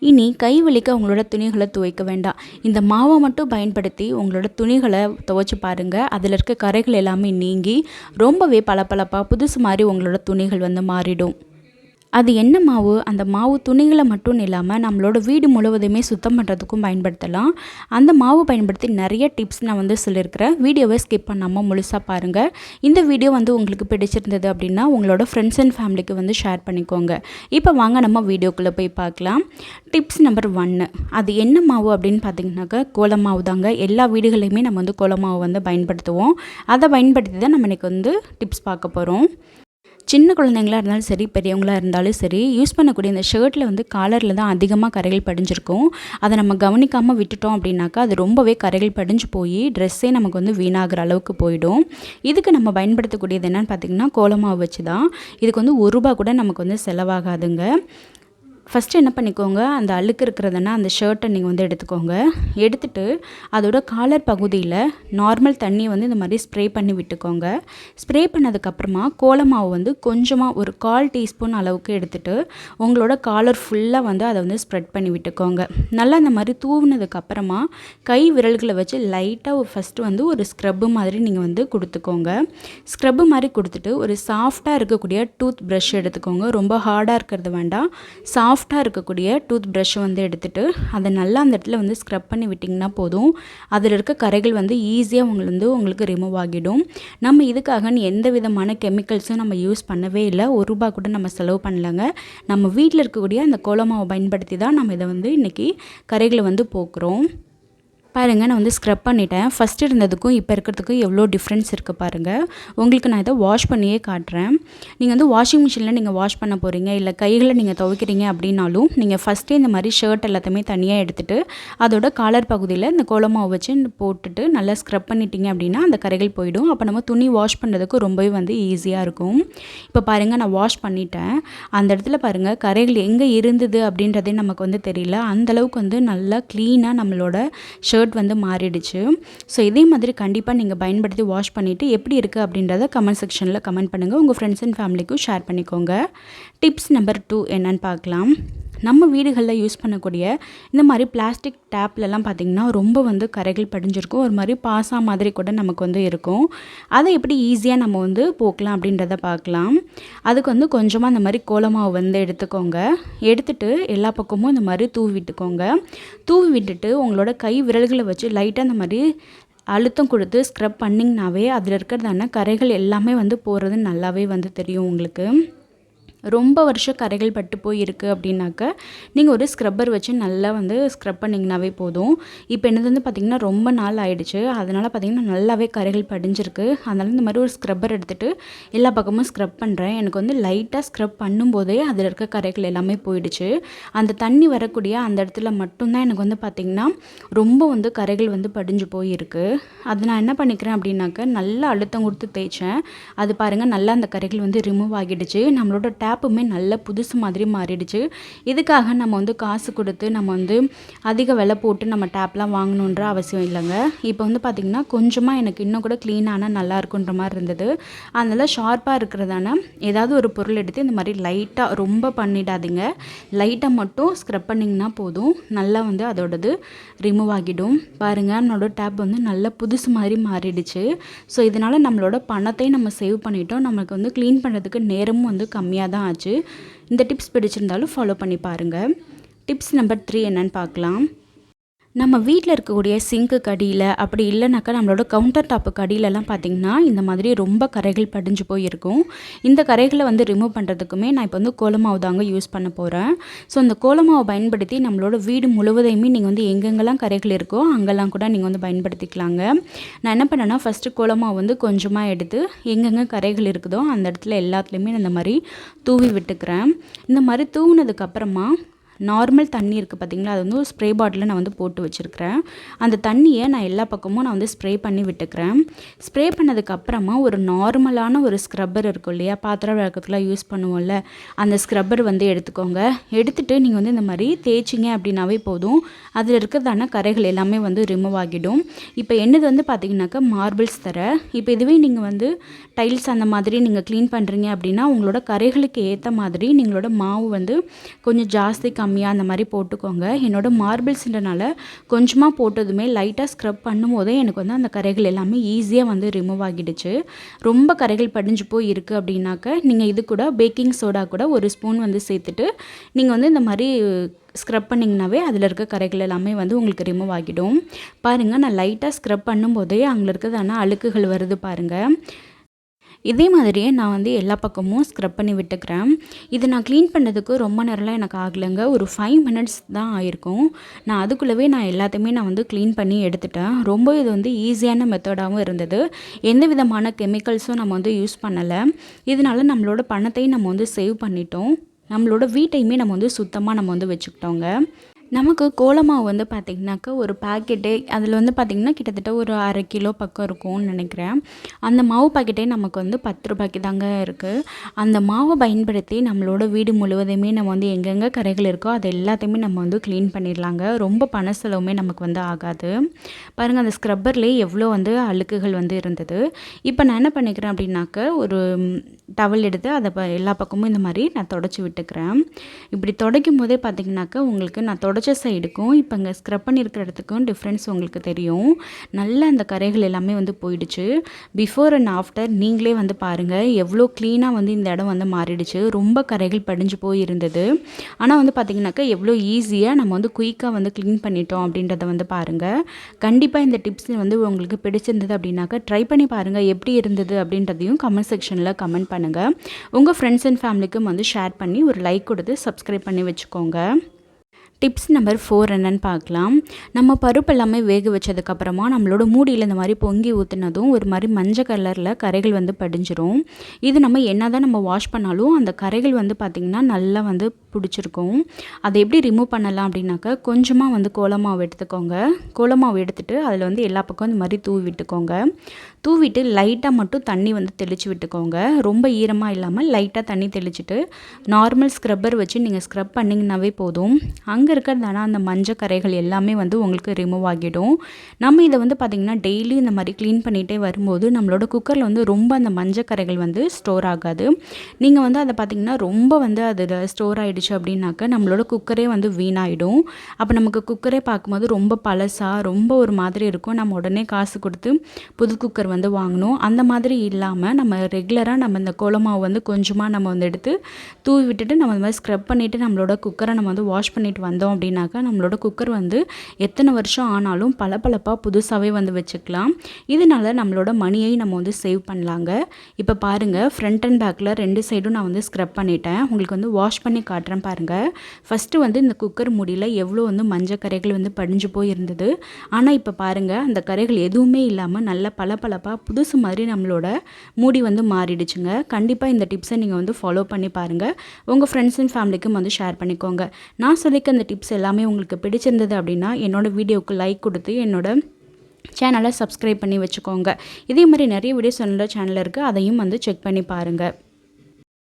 இனி கை வலிக்க உங்களோட துணிகளை துவைக்க வேண்டாம். இந்த மாவை மட்டும் பயன்படுத்தி உங்களோட துணிகளை துவைச்சி பாருங்கள் அதில் இருக்க கரைகள் எல்லாமே நீங்கி ரொம்பவே பளபளப்பாக புதுசு மாதிரி உங்களோட துணிகள் வந்து மாறிடும். அது என்ன மாவு? அந்த மாவு துணிகளை மட்டும் இல்லாமல் நம்மளோட வீடு முழுவதுமே சுத்தம் பண்ணுறதுக்கும் பயன்படுத்தலாம். அந்த மாவு பயன்படுத்தி நிறைய டிப்ஸ் நான் வந்து சொல்லியிருக்கிறேன். வீடியோவை ஸ்கிப் பண்ணாமல் முழுசாக பாருங்கள் இந்த வீடியோ வந்து உங்களுக்கு பிடிச்சிருந்தது அப்படின்னா உங்களோட ஃப்ரெண்ட்ஸ் அண்ட் ஃபேமிலிக்கு வந்து ஷேர் பண்ணிக்கோங்க. இப்போ வாங்க நம்ம வீடியோக்குள்ளே போய் பார்க்கலாம். டிப்ஸ் நம்பர் ஒன்று அது என்ன மாவு அப்படின்னு பார்த்தீங்கன்னாக்கா கோலமாவு தாங்க. எல்லா வீடுகளையுமே நம்ம வந்து கோலமாவு வந்து பயன்படுத்துவோம். அதை பயன்படுத்தி தான் நம்ம இன்றைக்கி வந்து டிப்ஸ் பார்க்க போகிறோம் சின்ன குழந்தைங்களா இருந்தாலும் சரி பெரியவங்களாக இருந்தாலும் சரி யூஸ் பண்ணக்கூடிய இந்த ஷர்ட்டில் வந்து காலரில் தான் அதிகமாக கரைகள் படிஞ்சிருக்கும். அதை நம்ம கவனிக்காமல் விட்டுட்டோம் அப்படின்னாக்கா அது ரொம்பவே கரைகள் படிஞ்சு போய் ட்ரெஸ்ஸே நமக்கு வந்து வீணாகிற அளவுக்கு போயிடும். இதுக்கு நம்ம பயன்படுத்தக்கூடியது என்னென்னு பார்த்திங்கன்னா கோலமாவு வச்சு தான் இதுக்கு வந்து ஒரு ரூபா கூட நமக்கு வந்து செலவாகாதுங்க. ஃபஸ்ட்டு என்ன பண்ணிக்கோங்க அந்த அழுக்கு இருக்கிறதுனா அந்த ஷர்ட்டை நீங்கள் வந்து எடுத்துக்கோங்க. எடுத்துட்டு அதோட காலர் பகுதியில் நார்மல் தண்ணியை வந்து இந்த மாதிரி ஸ்ப்ரே பண்ணி விட்டுக்கோங்க. ஸ்ப்ரே பண்ணதுக்கப்புறமா கோலமாவு வந்து கொஞ்சமாக ஒரு கால் டீஸ்பூன் அளவுக்கு எடுத்துகிட்டு உங்களோட காலர் ஃபுல்லாக வந்து அதை வந்து ஸ்ப்ரெட் பண்ணி விட்டுக்கோங்க. நல்லா இந்த மாதிரி தூவினதுக்கப்புறமா கை விரல்களை வச்சு லைட்டாக ஃபஸ்ட்டு வந்து ஒரு ஸ்க்ரப்பு மாதிரி நீங்கள் வந்து கொடுத்துக்கோங்க. ஸ்க்ரப்பு மாதிரி கொடுத்துட்டு ஒரு சாஃப்டாக இருக்கக்கூடிய டூத் ப்ரஷ் எடுத்துக்கோங்க. ரொம்ப ஹார்டாக இருக்கிறது வேண்டாம். சாஃப்ட் சாஃப்டாக இருக்கக்கூடிய டூத் ப்ரஷ் வந்து எடுத்துகிட்டு அதை நல்லா அந்த இடத்துல வந்து ஸ்க்ரப் பண்ணி விட்டிங்கன்னா போதும். அதில் இருக்க கரைகள் வந்து ஈஸியாக உங்களுக்கு வந்து உங்களுக்கு ரிமூவ் ஆகிடும். நம்ம இதுக்காக எந்த விதமான கெமிக்கல்ஸும் நம்ம யூஸ் பண்ணவே இல்லை. ஒரு ரூபா கூட நம்ம செலவு பண்ணலங்க. நம்ம வீட்டில் இருக்கக்கூடிய அந்த கோலமாவை பயன்படுத்தி தான் நம்ம இதை வந்து இன்றைக்கி கரைகளை வந்து போக்குறோம். பாருங்கள் நான் வந்து ஸ்க்ரப் பண்ணிட்டேன். ஃபஸ்ட் இருந்ததுக்கும் இப்போ இருக்கிறதுக்கும் எவ்வளோ டிஃப்ரென்ஸ் இருக்குது பாருங்கள் உங்களுக்கு நான் இதை வாஷ் பண்ணியே காட்டுறேன். நீங்கள் வந்து வாஷிங் மிஷினில் நீங்கள் வாஷ் பண்ண போகிறீங்க இல்லை கைகளை நீங்கள் துவைக்கிறீங்க அப்படின்னாலும் நீங்கள் ஃபஸ்ட்டே இந்த மாதிரி ஷர்ட் எல்லாத்தையுமே தனியாக எடுத்துகிட்டு அதோட காலர் பகுதியில் இந்த கோலமாவை வச்சு போட்டுட்டு நல்லா ஸ்க்ரப் பண்ணிட்டீங்க அப்படின்னா அந்த கரைகள் போயிடும். அப்போ நம்ம துணி வாஷ் பண்ணுறதுக்கு ரொம்பவே வந்து ஈஸியாக இருக்கும். இப்போ பாருங்கள் நான் வாஷ் பண்ணிட்டேன். அந்த இடத்துல பாருங்கள் கரைகள் எங்கே இருந்தது அப்படின்றதே நமக்கு வந்து தெரியல. அந்தளவுக்கு வந்து நல்லா க்ளீனாக நம்மளோட ஷர்ட் ஷர்ட் வந்து மாறிடுச்சு. ஸோ இதே மாதிரி கண்டிப்பாக நீங்கள் பயன்படுத்தி வாஷ் பண்ணிவிட்டு எப்படி இருக்குது அப்படின்றத கமெண்ட் செக்ஷனில் கமெண்ட் பண்ணுங்கள் உங்கள் ஃப்ரெண்ட்ஸ் அண்ட் ஃபேமிலிக்கும் ஷேர் பண்ணிக்கோங்க. டிப்ஸ் நம்பர் டூ என்னன்னு பார்க்கலாம். நம்ம வீடுகளில் யூஸ் பண்ணக்கூடிய இந்த மாதிரி பிளாஸ்டிக் டேப்லலாம் பார்த்திங்கன்னா ரொம்ப வந்து கரைகள் படிஞ்சிருக்கும். ஒரு மாதிரி பாசா மாதிரி கூட நமக்கு வந்து இருக்கும். அதை எப்படி ஈஸியாக நம்ம வந்து போக்கலாம் அப்படின்றத பார்க்கலாம் அதுக்கு வந்து கொஞ்சமாக இந்த மாதிரி கோலமாவு வந்து எடுத்துக்கோங்க. எடுத்துட்டு எல்லா பக்கமும் இந்த மாதிரி தூவி விட்டுக்கோங்க. தூவி விட்டுட்டு உங்களோட கை விரல்களை வச்சு லைட்டாக இந்த மாதிரி அழுத்தம் கொடுத்து ஸ்க்ரப் பண்ணிங்கனாவே அதில் இருக்கிறதான கரைகள் எல்லாமே வந்து போகிறது நல்லாவே வந்து தெரியும் உங்களுக்கு. ரொம்ப வருஷம் கரைகள் பட்டு போயிருக்கு அப்படின்னாக்க நீங்கள் ஒரு ஸ்க்ரப்பர் வச்சு நல்லா வந்து ஸ்க்ரப் பண்ணிங்கனாவே போதும். இப்போ என்னது வந்து பார்த்திங்கன்னா ரொம்ப நாள் ஆயிடுச்சு. அதனால் பார்த்திங்கன்னா நல்லாவே கரைகள் படிஞ்சிருக்கு. அதனால் இந்த மாதிரி ஒரு ஸ்க்ரப்பர் எடுத்துகிட்டு எல்லா பக்கமும் ஸ்க்ரப் பண்ணுறேன் எனக்கு வந்து லைட்டாக ஸ்க்ரப் பண்ணும்போதே அதில் இருக்க கரைகள் எல்லாமே போயிடுச்சு. அந்த தண்ணி வரக்கூடிய அந்த இடத்துல மட்டும்தான் எனக்கு வந்து பார்த்திங்கன்னா ரொம்ப வந்து கரைகள் வந்து படிஞ்சு போயிருக்கு. அது நான் என்ன பண்ணிக்கிறேன் அப்படின்னாக்க நல்லா அழுத்தம் கொடுத்து தேய்ச்சேன். அது பாருங்கள் நல்லா அந்த கரைகள் வந்து ரிமூவ் ஆகிடுச்சு. நம்மளோட டேப் டேப்புமே நல்ல புதுசு மாதிரி மாறிடுச்சு. இதுக்காக நம்ம வந்து காசு கொடுத்து நம்ம வந்து அதிக விலை போட்டு நம்ம டேப்லாம் வாங்கணுன்ற அவசியம் இல்லைங்க. இப்போ வந்து பார்த்திங்கன்னா கொஞ்சமாக எனக்கு இன்னும் கூட க்ளீனான நல்லா இருக்குன்ற மாதிரி இருந்தது. அதனால் ஷார்ப்பாக இருக்கிறதான ஏதாவது ஒரு பொருள் எடுத்து இந்த மாதிரி லைட்டாக ரொம்ப பண்ணிடாதீங்க. லைட்டாக மட்டும் ஸ்க்ரப் பண்ணிங்கன்னா போதும். நல்லா வந்து அதோடது ரிமூவ் ஆகிடும். பாருங்கள் என்னோடய டேப் வந்து நல்ல புதுசு மாதிரி மாறிடுச்சு. ஸோ இதனால் நம்மளோட பணத்தை நம்ம சேவ் பண்ணிட்டோம். நமக்கு வந்து க்ளீன் பண்ணுறதுக்கு நேரமும் வந்து கம்மியாக தான் ஆச்சு. இந்த டிப்ஸ் பிடிச்சிருந்தாலும் ஃபாலோ பண்ணி பாருங்கள் டிப்ஸ் நம்பர் த்ரீ என்னன்னு பார்க்கலாம். நம்ம வீட்டில் இருக்கக்கூடிய சிங்க்கு கடியில் அப்படி இல்லைனாக்கா நம்மளோட கவுண்டர் டாப்பு கடியிலலாம் பார்த்திங்கன்னா இந்த மாதிரி ரொம்ப கரைகள் படிஞ்சு போயிருக்கும். இந்த கரைகளை வந்து ரிமூவ் பண்ணுறதுக்குமே நான் இப்போ வந்து கோலமாவு தாங்க யூஸ் பண்ண போகிறேன் ஸோ அந்த கோலமாவை பயன்படுத்தி நம்மளோட வீடு முழுவதையுமே நீங்கள் வந்து எங்கெங்கெல்லாம் கரைகள் இருக்கோ அங்கெல்லாம் கூட நீங்கள் வந்து பயன்படுத்திக்கலாங்க. நான் என்ன பண்ணேன்னா ஃபஸ்ட்டு கோலமாவு வந்து கொஞ்சமாக எடுத்து எங்கெங்கே கரைகள் இருக்குதோ அந்த இடத்துல எல்லாத்துலேயுமே இந்த மாதிரி தூவி விட்டுக்கிறேன். இந்த மாதிரி தூவினதுக்கப்புறமா நார்மல் தண்ணி இருக்குது பார்த்திங்களா? அது வந்து ஒரு ஸ்ப்ரே பாட்டிலில் நான் வந்து போட்டு வச்சுருக்கிறேன். அந்த தண்ணியை நான் எல்லா பக்கமும் நான் வந்து ஸ்ப்ரே பண்ணி விட்டுக்கிறேன். ஸ்ப்ரே பண்ணதுக்கப்புறமா ஒரு நார்மலான ஒரு ஸ்க்ரப்பர் இருக்கும் இல்லையா? பாத்திரம் விளக்கத்துலாம் யூஸ் பண்ணுவோம்ல. அந்த ஸ்க்ரப்பர் வந்து எடுத்துக்கோங்க. எடுத்துகிட்டு நீங்கள் வந்து இந்த மாதிரி தேய்ச்சிங்க அப்படின்னாவே போதும். அதில் இருக்கிறதான கரைகள் எல்லாமே வந்து ரிமூவ் ஆகிடும். இப்போ என்னது வந்து பார்த்திங்கனாக்கா மார்பிள்ஸ் தர. இப்போ இதுவே நீங்கள் வந்து டைல்ஸ் அந்த மாதிரி நீங்கள் க்ளீன் பண்ணுறீங்க அப்படின்னா உங்களோட கரைகளுக்கு ஏற்ற மாதிரி நீங்களோட மாவு வந்து கொஞ்சம் ஜாஸ்தி கம்மியாக அந்த மாதிரி போட்டுக்கோங்க. என்னோட மார்பிள்ஸ்ன்றனால கொஞ்சமாக போட்டதுமே லைட்டாக ஸ்க்ரப் பண்ணும்போதே எனக்கு வந்து அந்த கரைகள் எல்லாமே ஈஸியாக வந்து ரிமூவ் ஆகிடுச்சு. ரொம்ப கரைகள் படிஞ்சு போய் இருக்குது அப்படின்னாக்க நீங்கள் இது கூட பேக்கிங் சோடா கூட ஒரு ஸ்பூன் வந்து சேர்த்துட்டு நீங்கள் வந்து இந்த மாதிரி ஸ்க்ரப் பண்ணிங்கனாவே அதில் இருக்க கரைகள் எல்லாமே வந்து உங்களுக்கு ரிமூவ் ஆகிடும். பாருங்கள் நான் லைட்டாக ஸ்க்ரப் பண்ணும்போதே அங்கே இருக்கிறதான அழுக்குகள் வருது பாருங்கள் இதே மாதிரியே நான் வந்து எல்லா பக்கமும் ஸ்க்ரப் பண்ணி விட்டுக்கிறேன். இது நான் க்ளீன் பண்ணதுக்கு ரொம்ப நேரம்லாம் எனக்கு ஆகலைங்க. ஒரு ஃபைவ் மினிட்ஸ் தான் ஆயிருக்கும். நான் அதுக்குள்ளவே நான் எல்லாத்தையுமே நான் வந்து க்ளீன் பண்ணி எடுத்துட்டேன். ரொம்ப இது வந்து ஈஸியான மெத்தடாகவும் இருந்தது. எந்த விதமான கெமிக்கல்ஸும் நம்ம வந்து யூஸ் பண்ணலை. இதனால நம்மளோட பணத்தையும் நம்ம வந்து சேவ் பண்ணிட்டோம். நம்மளோட வீட்டையுமே நம்ம வந்து சுத்தமாக நம்ம வந்து வச்சுக்கிட்டோங்க. நமக்கு கோலமாவு வந்து பார்த்திங்கனாக்கா ஒரு பாக்கெட்டே அதில் வந்து பார்த்திங்கன்னா கிட்டத்தட்ட ஒரு அரை கிலோ பக்கம் இருக்கும்னு நினைக்கிறேன். அந்த மாவு பாக்கெட்டே நமக்கு வந்து பத்து ரூபாய்க்கு தாங்க இருக்குது அந்த மாவை பயன்படுத்தி நம்மளோட வீடு முழுவதுமே நம்ம வந்து எங்கெங்கே கரைகள் இருக்கோ அது எல்லாத்தையுமே நம்ம வந்து க்ளீன் பண்ணிடலாங்க. ரொம்ப பண செலவுமே நமக்கு வந்து ஆகாது. பாருங்கள் அந்த ஸ்க்ரப்பர்லேயே எவ்வளோ வந்து அழுக்குகள் வந்து இருந்தது. இப்போ நான் என்ன பண்ணிக்கிறேன் அப்படின்னாக்க ஒரு டவல் எடுத்து அதை எல்லா பக்கமும் இந்த மாதிரி நான் தொடச்சி விட்டுக்கிறேன். இப்படி துடைக்கும் போதே பார்த்திங்கனாக்கா உங்களுக்கு நான் தொடச்ச சைடுக்கும் இப்போ இங்கே ஸ்க்ரப் பண்ணியிருக்கிற இடத்துக்கும் டிஃப்ரென்ஸ் உங்களுக்கு தெரியும். நல்ல அந்த கரைகள் எல்லாமே வந்து போயிடுச்சு. பிஃபோர் அண்ட் ஆஃப்டர் நீங்களே வந்து பாருங்கள் எவ்வளோ க்ளீனாக வந்து இந்த இடம் வந்து மாறிடுச்சு. ரொம்ப கரைகள் படிஞ்சு போய் இருந்தது ஆனால் வந்து பார்த்திங்கனாக்கா எவ்வளோ ஈஸியாக நம்ம வந்து குயிக்காக வந்து க்ளீன் பண்ணிட்டோம் அப்படின்றத வந்து பாருங்கள் கண்டிப்பாக இந்த டிப்ஸ் வந்து உங்களுக்கு பிடிச்சிருந்தது அப்படின்னாக்கா ட்ரை பண்ணி பாருங்கள் எப்படி இருந்தது அப்படின்றதையும் கமெண்ட் செக்ஷனில் கமெண்ட் பண்ணுங்கள் உங்கள் ஃப்ரெண்ட்ஸ் அண்ட் ஃபேமிலிக்கும் வந்து ஷேர் பண்ணி ஒரு லைக் கொடுத்து சப்ஸ்கிரைப் பண்ணி வச்சுக்கோங்க. டிப்ஸ் நம்பர் ஃபோர் என்னன்னு பார்க்கலாம். நம்ம பருப்பு எல்லாமே வேக வச்சதுக்கப்புறமா நம்மளோட மூடியில் இந்த மாதிரி பொங்கி ஊற்றினதும் ஒரு மாதிரி மஞ்சள் கலரில் கரைகள் வந்து படிஞ்சிரும். இது நம்ம என்ன தான் நம்ம வாஷ் பண்ணாலும் அந்த கரைகள் வந்து பார்த்திங்கன்னா நல்லா வந்து பிடிச்சிருக்கும். அதை எப்படி ரிமூவ் பண்ணலாம் அப்படின்னாக்கா கொஞ்சமாக வந்து கோலமாவு எடுத்துக்கோங்க. கோலமாவு எடுத்துகிட்டு அதில் வந்து எல்லா பக்கம் இந்த மாதிரி தூவி விட்டுக்கோங்க. தூவிட்டு லைட்டாக மட்டும் தண்ணி வந்து தெளித்து விட்டுக்கோங்க. ரொம்ப ஈரமாக இல்லாமல் லைட்டாக தண்ணி தெளிச்சுட்டு நார்மல் ஸ்க்ரப்பர் வச்சு நீங்கள் ஸ்க்ரப் பண்ணிங்கனாவே போதும். அங்கே இருக்கிறதான அந்த மஞ்சள் கரைகள் எல்லாமே வந்து உங்களுக்கு ரிமூவ் ஆகிடும். நம்ம இதை வந்து பார்த்திங்கன்னா டெய்லி இந்த மாதிரி க்ளீன் பண்ணிகிட்டே வரும்போது நம்மளோட குக்கரில் வந்து ரொம்ப அந்த மஞ்சள் கரைகள் வந்து ஸ்டோர் ஆகாது. நீங்கள் வந்து அதை பார்த்திங்கன்னா ரொம்ப வந்து அதில் ஸ்டோர் ஆகிடுச்சு அப்படின்னாக்க நம்மளோட குக்கரே வந்து வீணாயிடும். அப்போ நமக்கு குக்கரே பார்க்கும்போது ரொம்ப பழசாக ரொம்ப ஒரு மாதிரி இருக்கும். நம்ம உடனே காசு கொடுத்து புது குக்கர் வந்து வாங்கணும். அந்த மாதிரி இல்லாமல் நம்ம ரெகுலராக நம்ம இந்த கோலமாவை வந்து கொஞ்சமாக நம்ம வந்து எடுத்து தூவி விட்டுட்டு நம்ம இந்த மாதிரி ஸ்க்ரப் பண்ணிவிட்டு நம்மளோட குக்கரை நம்ம வந்து வாஷ் பண்ணிட்டு வந்தோம் அப்படின்னாக்கா நம்மளோட குக்கர் வந்து எத்தனை வருஷம் ஆனாலும் பளபளப்பாக புதுசாகவே வந்து வச்சுக்கலாம். இதனால நம்மளோட மணியை நம்ம வந்து சேவ் பண்ணலாங்க. இப்போ பாருங்கள் ஃப்ரண்ட் அண்ட் பேக்கில் ரெண்டு சைடும் நான் வந்து ஸ்க்ரப் பண்ணிட்டேன். உங்களுக்கு வந்து வாஷ் பண்ணி காட்டுறேன் பாருங்கள் ஃபஸ்ட்டு வந்து இந்த குக்கர் முடியில் எவ்வளோ வந்து மஞ்சள் கரைகள் வந்து படிஞ்சு போயிருந்தது. ஆனால் இப்போ பாருங்கள் அந்த கரைகள் எதுவுமே இல்லாமல் நல்ல பளபளப்பாக புதுசு மாதிரி நம்மளோட மூடி வந்து மாறிடுச்சுங்க. கண்டிப்பாக இந்த டிப்ஸை நீங்கள் வந்து ஃபாலோ பண்ணி பாருங்கள் உங்கள் ஃப்ரெண்ட்ஸ் அண்ட் ஃபேமிலிக்கும் வந்து ஷேர் பண்ணிக்கோங்க. நான் சொல்லிக்க அந்த டிப்ஸ் எல்லாமே உங்களுக்கு பிடிச்சிருந்தது அப்படின்னா என்னோடய வீடியோவுக்கு லைக் கொடுத்து என்னோடய சேனலை சப்ஸ்கிரைப் பண்ணி வச்சுக்கோங்க. இதே மாதிரி நிறைய வீடியோஸ் என்னோடய சேனலில் இருக்குது அதையும் வந்து செக் பண்ணி பாருங்கள்